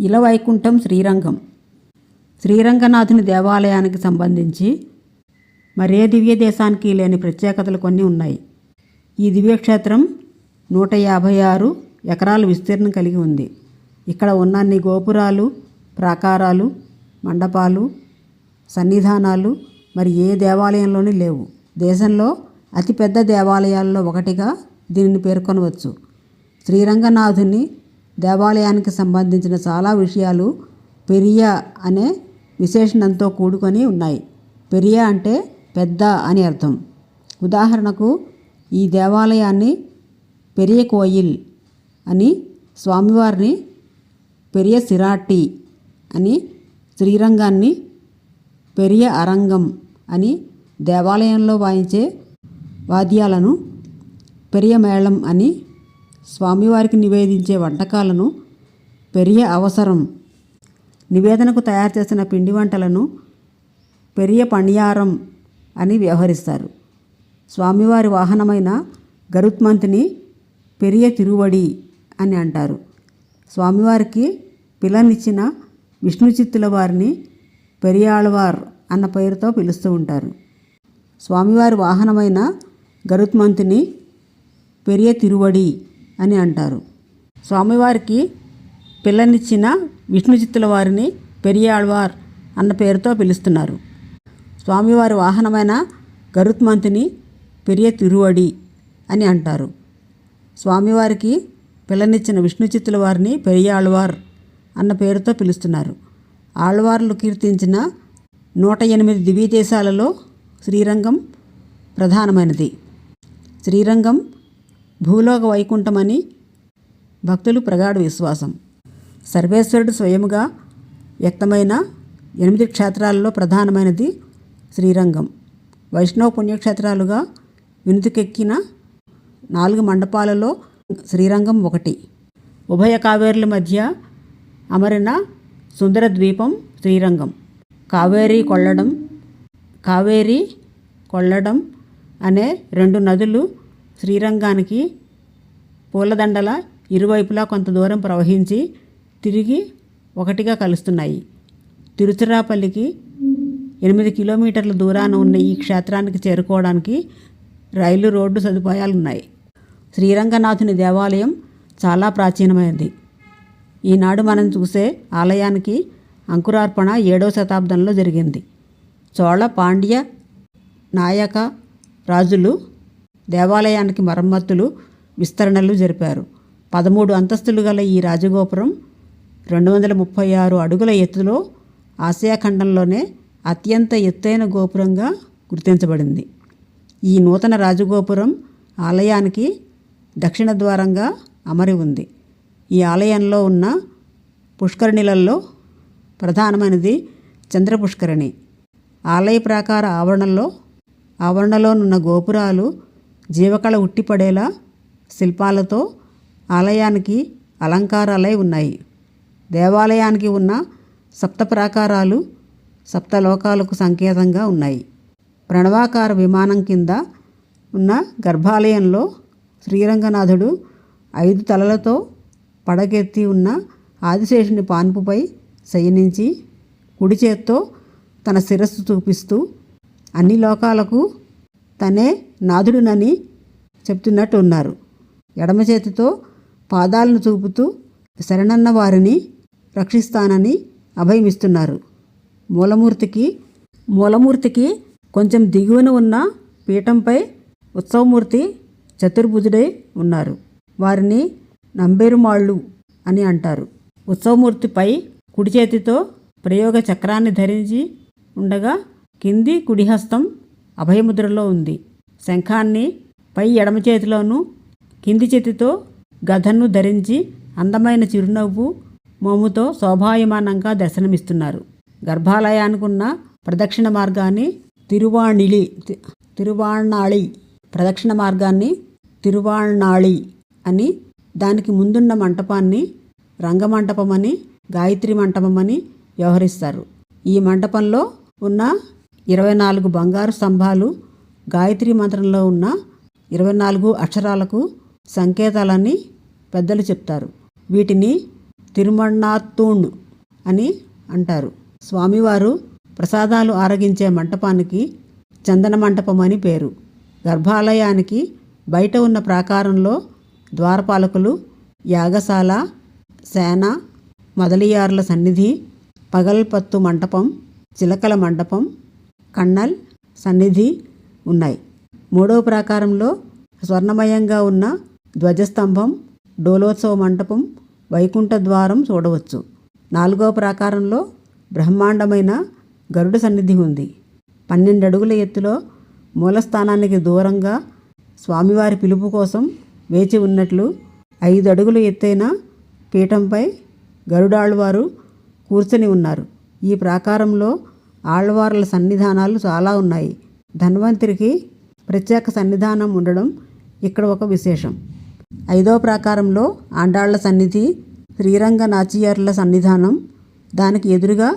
ఇలవైకుంఠం శ్రీరంగం. శ్రీరంగనాథుని దేవాలయానికి సంబంధించి మరే దివ్య దేశానికి లేని ప్రత్యేకతలు కొన్ని ఉన్నాయి. ఈ దివ్యక్షేత్రం నూట యాభై ఆరు ఎకరాల విస్తీర్ణం కలిగి ఉంది. ఇక్కడ ఉన్న అన్ని గోపురాలు ప్రాకారాలు మండపాలు సన్నిధానాలు మరి ఏ దేవాలయంలోనూ లేవు. దేశంలో అతిపెద్ద దేవాలయాల్లో ఒకటిగా దీనిని పేర్కొనవచ్చు. శ్రీరంగనాథుని దేవాలయానికి సంబంధించిన చాలా విషయాలు పెరియ అనే విశేషణంతో కూడుకొని ఉన్నాయి. పెరియ అంటే పెద్ద అని అర్థం. ఉదాహరణకు ఈ దేవాలయాన్ని పెరియ కోయిల్ అని స్వామివారిని పెరియ సిరాటి అని శ్రీరంగాన్ని పెరియ అరంగం అని దేవాలయంలో వాయించే వాద్యాలను పెరియ మేళం అని స్వామివారికి నివేదించే వంటకాలను పెరియ అవసరం. నివేదనకు తయారు చేసిన పిండి వంటలను పెరియ పణ్యారం అని వ్యవహరిస్తారు. స్వామివారి వాహనమైన గరుత్మంతిని పెరియ తిరువడి అని అంటారు. స్వామివారికి పిల్లనిచ్చిన విష్ణుచిత్తుల వారిని పెరియాళ్వార్ అన్న పేరుతో పిలుస్తూ ఉంటారు. స్వామివారి వాహనమైన గరుత్మంతిని పెరియ తిరువడి అని అంటారు. స్వామివారికి పిల్లనిచ్చిన విష్ణుచిత్తుల వారిని పెరియాళ్వార్ అన్న పేరుతో పిలుస్తున్నారు. స్వామివారి వాహనమైన గరుత్మంతుని పెరియ తిరువడి అని అంటారు. స్వామివారికి పిల్లనిచ్చిన విష్ణుచిత్తుల వారిని పెరియాళ్వార్ అన్న పేరుతో పిలుస్తున్నారు. ఆళ్వార్లు కీర్తించిన నూట ఎనిమిది దివ్య దేశాలలో శ్రీరంగం ప్రధానమైనది. శ్రీరంగం భూలోక వైకుంఠమని భక్తులు ప్రగాఢ విశ్వాసం. సర్వేశ్వరుడు స్వయముగా వ్యక్తమైన ఎనిమిది క్షేత్రాలలో ప్రధానమైనది శ్రీరంగం. వైష్ణవ పుణ్యక్షేత్రాలుగా వినుతికెక్కిన నాలుగు మండపాలలో శ్రీరంగం ఒకటి. ఉభయ కావేరుల మధ్య అమరిన సుందర ద్వీపం శ్రీరంగం. కావేరి కొల్లడం కావేరి కొల్లడం అనే రెండు నదులు శ్రీరంగానికి పూలదండల ఇరువైపులా కొంత దూరం ప్రవహించి తిరిగి ఒకటిగా కలుస్తున్నాయి. తిరుచిరాపల్లికి ఎనిమిది కిలోమీటర్ల దూరాన ఉన్న ఈ క్షేత్రానికి చేరుకోవడానికి రైలు రోడ్డు సదుపాయాలు ఉన్నాయి శ్రీరంగనాథుని దేవాలయం చాలా ప్రాచీనమైనది. ఈనాడు మనం చూసే ఆలయానికి అంకురార్పణ ఏడో శతాబ్దంలో జరిగింది. చోళ పాండ్య నాయక రాజులు దేవాలయానికి మరమ్మతులు విస్తరణలు జరిపారు. పదమూడు అంతస్తులు గల ఈ రాజగోపురం రెండు వందల ముప్పై ఆరు అడుగుల ఎత్తులో ఆసియా ఖండంలోనే అత్యంత ఎత్తైన గోపురంగా గుర్తించబడింది. ఈ నూతన రాజగోపురం ఆలయానికి దక్షిణ ద్వారంగా అమరి ఉంది. ఈ ఆలయంలో ఉన్న పుష్కరిణిలలో ప్రధానమైనది చంద్రపుష్కరిణి. ఆలయ ప్రాకార ఆవరణలో ఆవరణలోనున్న గోపురాలు జీవకళ ఉట్టిపడేలా శిల్పాలతో ఆలయానికి అలంకారాలై ఉన్నాయి. దేవాలయానికి ఉన్న సప్త ప్రాకారాలు సప్తలోకాలకు సంకేతంగా ఉన్నాయి. ప్రణవాకార విమానం కింద ఉన్న గర్భాలయంలో శ్రీరంగనాథుడు ఐదు తలలతో పడకెత్తి ఉన్న ఆదిశేషుని పాన్పుపై శయనించి కుడి చేత్తో తన శిరస్సు చూపిస్తూ అన్ని లోకాలకు తనే నాథుడునని చెప్తున్నట్టు ఉన్నారు. ఎడమ చేతితో పాదాలను చూపుతూ శరణన్న వారిని రక్షిస్తానని అభయమిస్తున్నారు. మూలమూర్తికి మూలమూర్తికి కొంచెం దిగువన ఉన్న పీఠంపై ఉత్సవమూర్తి చతుర్భుజుడై ఉన్నారు. వారిని నంబేరుమాళ్ళు అని అంటారు. ఉత్సవమూర్తిపై కుడి చేతితో ప్రయోగ చక్రాన్ని ధరించి ఉండగా కింది కుడిహస్తం అభయముద్రలో ఉంది. శంఖాన్ని పై ఎడమ చేతిలోనూ కింది చేతితో గదను ధరించి అందమైన చిరునవ్వు మోముతో శోభాయమానంగా దర్శనమిస్తున్నారు. గర్భాలయానికి ఉన్న ప్రదక్షిణ మార్గాన్ని తిరువాణిలి తి- తిరువాణాళి ప్రదక్షిణ మార్గాన్ని తిరువాణాళి అని దానికి ముందున్న మంటపాన్ని రంగమంటపమని గాయత్రి మంటపమని వ్యవహరిస్తారు. ఈ మంటపంలో ఉన్న ఇరవై నాలుగు బంగారు స్తంభాలు గాయత్రి మంత్రంలో ఉన్న ఇరవై నాలుగు అక్షరాలకు సంకేతాలని పెద్దలు చెప్తారు. వీటిని తిరుమణాత్తూణ్ అని అంటారు. స్వామివారు ప్రసాదాలు ఆరగించే మంటపానికి చందన మంటపం అని పేరు. గర్భాలయానికి బయట ఉన్న ప్రాకారంలో ద్వారపాలకులు యాగశాల సేన మొదలియారుల సన్నిధి పగల్పత్తు మంటపం చిలకల మండపం కన్నల్ సన్నిధి ఉన్నాయి. మూడవ ప్రాకారంలో స్వర్ణమయంగా ఉన్న ధ్వజస్తంభం డోలోత్సవ మంటపం వైకుంఠ ద్వారం చూడవచ్చు. నాలుగవ ప్రాకారంలో బ్రహ్మాండమైన గరుడ సన్నిధి ఉంది. పన్నెండు అడుగుల ఎత్తులో మూలస్థానానికి దూరంగా స్వామివారి పిలుపు కోసం వేచి ఉన్నట్లు ఐదు అడుగుల ఎత్తైన పీఠంపై గరుడాళ్ళవారు కూర్చొని ఉన్నారు. ఈ ప్రాకారంలో ఆళ్వార్ల సన్నిధానాలు చాలా ఉన్నాయి. ధన్వంతరికి ప్రత్యేక సన్నిధానం ఉండడం ఇక్కడ ఒక విశేషం. ఐదో ప్రాకారంలో ఆండాళ్ళ సన్నిధి శ్రీరంగ నాచియార్ల సన్నిధానం దానికి ఎదురుగా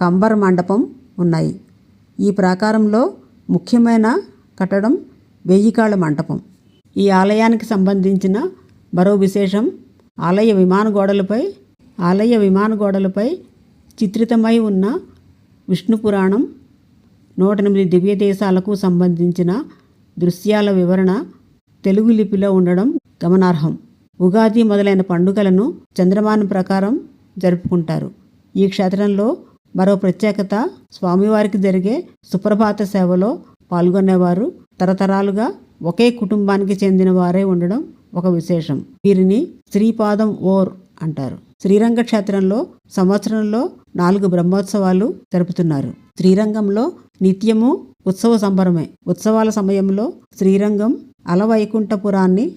కంబర్ మండపం ఉన్నాయి. ఈ ప్రాకారంలో ముఖ్యమైన కట్టడం వెయ్యికాళ్ళ మంటపం ఈ ఆలయానికి సంబంధించిన మరో విశేషం ఆలయ విమాన గోడలపై ఆలయ విమాన గోడలపై చిత్రితమై ఉన్న విష్ణు పురాణం నూట ఎనిమిది దివ్య దేశాలకు సంబంధించిన దృశ్యాల వివరణ తెలుగు లిపిలో ఉండడం గమనార్హం. ఉగాది మొదలైన పండుగలను చంద్రమానం ప్రకారం జరుపుకుంటారు. ఈ క్షేత్రంలో మరో ప్రత్యేకత స్వామివారికి జరిగే సుప్రభాత సేవలో పాల్గొనేవారు. తరతరాలుగా ఒకే కుటుంబానికి చెందిన వారే ఉండడం ఒక విశేషం. వీరిని శ్రీపాదం ఓర్ అంటారు. శ్రీరంగ క్షేత్రంలో సంవత్సరంలో నాలుగు బ్రహ్మోత్సవాలు జరుపుతున్నారు. శ్రీరంగంలో నిత్యము ఉత్సవ సంబరమే. ఉత్సవాల సమయంలో శ్రీరంగం అలవైకుంఠపురాన్ని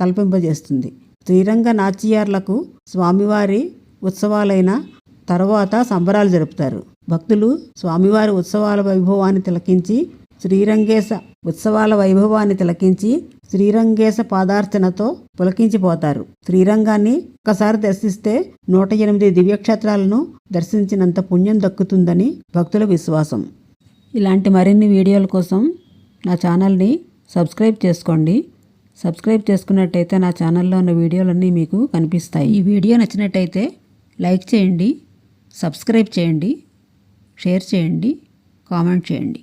తలపింపజేస్తుంది. శ్రీరంగ నాచియార్లకు స్వామివారి ఉత్సవాలైన తర్వాత సంబరాలు జరుపుతారు. భక్తులు స్వామివారి ఉత్సవాల వైభవాన్ని తిలకించి శ్రీరంగేశ ఉత్సవాల వైభవాన్ని తిలకించి శ్రీరంగేశ పాదార్చనతో పులకించిపోతారు. శ్రీరంగాన్ని ఒకసారి దర్శిస్తే నూట ఎనిమిది దివ్యక్షేత్రాలను దర్శించినంత పుణ్యం దక్కుతుందని భక్తుల విశ్వాసం. ఇలాంటి మరిన్ని వీడియోల కోసం నా ఛానల్ని సబ్స్క్రైబ్ చేసుకోండి. సబ్స్క్రైబ్ చేసుకున్నట్టయితే నా ఛానల్లో ఉన్న వీడియోలన్నీ మీకు కనిపిస్తాయి. ఈ వీడియో నచ్చినట్టయితే లైక్ చేయండి సబ్స్క్రైబ్ చేయండి షేర్ చేయండి కామెంట్ చేయండి.